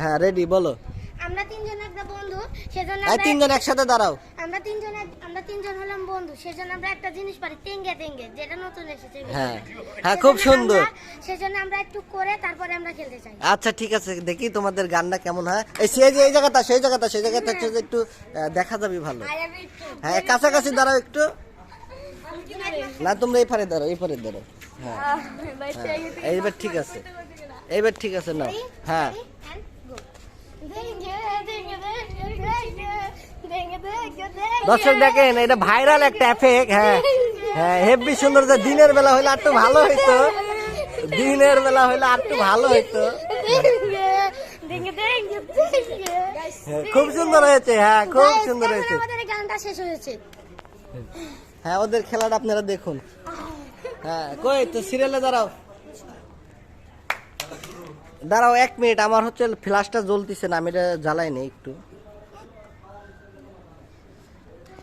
হ্যাঁ রেডি বলো। আমরা তিনজন একটা বন্ধু সেজন্য এই আমরা তিনজন একসাথে দাঁড়াও। আমরা তিনজন আমরা তিনজন হলাম বন্ধু সেজন্য আমরা একটা জিনিস পারি তেঙ্গে তেঙ্গে যেটা নতুন এসেছে। হ্যাঁ হ্যাঁ খুব সুন্দর। সেজন্য আমরা একটু করে তারপরে আমরা খেলতে চাই। আচ্ছা ঠিক আছে দেখি তোমাদের গানটা কেমন হয়। এই সেই যে এই জায়গাটা সেই জায়গাটা সেই জায়গাটা একটু দেখা যাবে ভালো। হ্যাঁ কাছাকাছি দাঁড়াও একটু। না তোমরা এই পারে দাঁড়াও। এই পারে দাঁড়াও হ্যাঁ হ্যাঁ, এইবার ঠিক আছে। এইবার ঠিক আছে না হ্যাঁ। দর্শক দেখেন এটা ভাইরাল একটা এফেক্ট হ্যাঁ। হ্যাঁ হেভি সুন্দর যে দিনের বেলা হইলে আর একটু ভালো হইতো। দিনের বেলা হইলে আর একটু ভালো হইতো। হ্যাঁ, খুব সুন্দর হয়েছে হ্যাঁ খুব সুন্দর হয়েছে। গানটা শেষ হয়েছে। হ্যাঁ ওদের খেলাটা আপনারা দেখুন। হ্যাঁ কই তো সিরিয়ালে দাঁড়াও। দাঁড়াও এক মিনিট আমার হচ্ছে ফ্ল্যাশটা জ্বলতেছে না আমি এটা জ্বালাই নেই একটু।